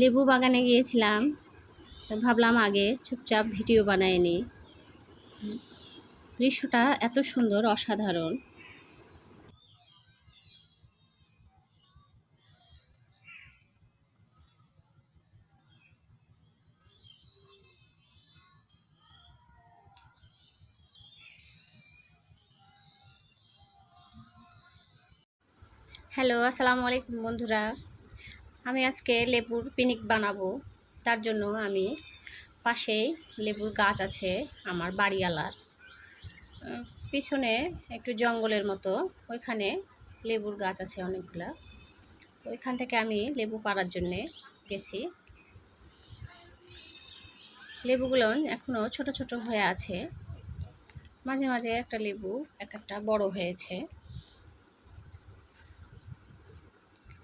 লেবু বাগানে গিয়েছিলাম। তো ভাবলাম আগে চুপচাপ ভিডিও বানায় নিই দৃশ্যটা এত সুন্দর, অসাধারণ। হ্যালো, আসসালামু আলাইকুম বন্ধুরা। আমি আজকে লেবুর পিনিক বানাবো। তার জন্য আমি পাশেই লেবুর গাছ আছে আমার বাড়িওয়ালার। পিছনে একটু জঙ্গলের মতো, ওইখানে লেবুর গাছ আছে অনেকগুলা। ওইখান থেকে আমি লেবু পাড়ার জন্যে গেছি। লেবুগুলো এখনও ছোট ছোট হয়ে আছে। মাঝে মাঝে একটা লেবু, এক একটা বড় হয়েছে।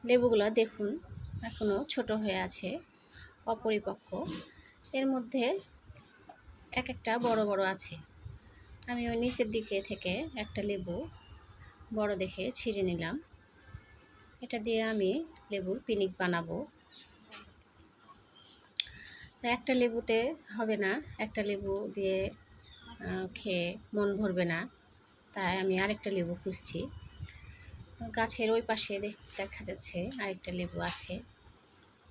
লেবুগুলো দেখুন। এখনও ছোট হয়ে আছে, অপরিপক্ক। এর মধ্যে এক একটা বড় বড় আছে। আমি ওই নিচের দিকে থেকে একটা লেবু বড় দেখে ছিঁড়ে নিলাম। এটা দিয়ে আমি লেবুর পিনিক বানাবো। একটা লেবুতে হবে না, একটা লেবু দিয়ে খেয়ে মন ভরবে না। তাই আমি আরেকটা লেবু খুঁজছি। গাছের ওই পাশে দেখ- যাচ্ছে আরেকটা লেবু আছে।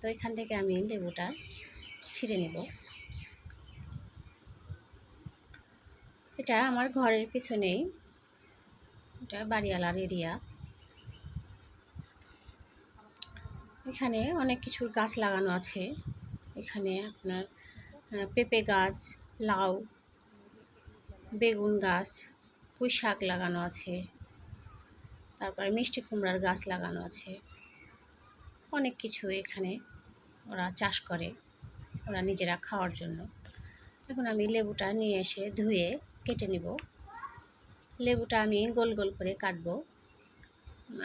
তো এখান থেকে আমি লেবুটা ছিঁড়ে নেব। এটা আমার ঘরের পিছনেই। এটা বাড়িওয়ালার এরিয়া। এখানে অনেক কিছুর গাছ লাগানো আছে। এখানে আপনার পেঁপে গাছ, লাউ, বেগুন গাছ পুঁই শাক লাগানো আছে। তারপরে মিষ্টি কুমড়ার গাছ লাগানো আছে। অনেক কিছু এখানে ওরা চাষ করে, ওরা নিজেরা খাওয়ার জন্য। এখন আমি লেবুটা নিয়ে এসে ধুয়ে কেটে নেব। লেবুটা আমি গোল গোল করে কাটবো।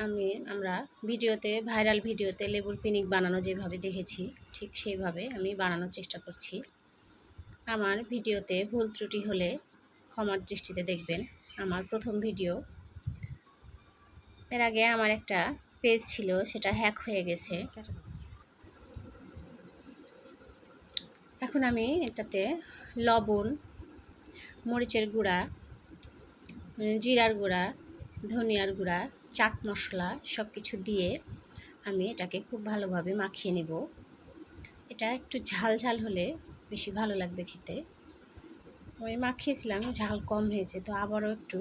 আমি, আমরা ভিডিওতে, ভাইরাল ভিডিওতে লেবুর পিনিক বানানো যেভাবে দেখেছি, ঠিক সেইভাবে আমি বানানোর চেষ্টা করছি। আমার ভিডিওতে ভুল ত্রুটি হলে ক্ষমার দৃষ্টিতে দেখবেন। আমার প্রথম ভিডিও এর আগে আমার একটা পেজ ছিল, সেটা হ্যাক হয়ে গেছে। এখন আমি এটাতে লবণ, মরিচের গুঁড়া, জিরার গুঁড়া, ধনিয়ার গুঁড়া, চাট মশলা সব কিছু দিয়ে আমি এটাকে খুব ভালোভাবে মাখিয়ে নেব। এটা একটু ঝাল ঝাল হলে বেশি ভালো লাগবে খেতে। আমি মাখিয়েছিলাম, ঝাল কম হয়েছে, তো আবারও একটু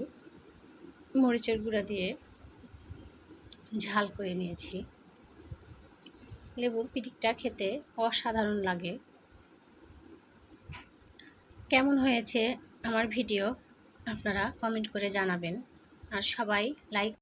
মরিচের গুঁড়া দিয়ে ঝাল করে নিয়েছি। লেবুর পিঠিকটা খেতে অসাধারণ লাগে। কেমন হয়েছে আমার ভিডিও আপনারা কমেন্ট করে জানাবেন। আর সবাই লাইক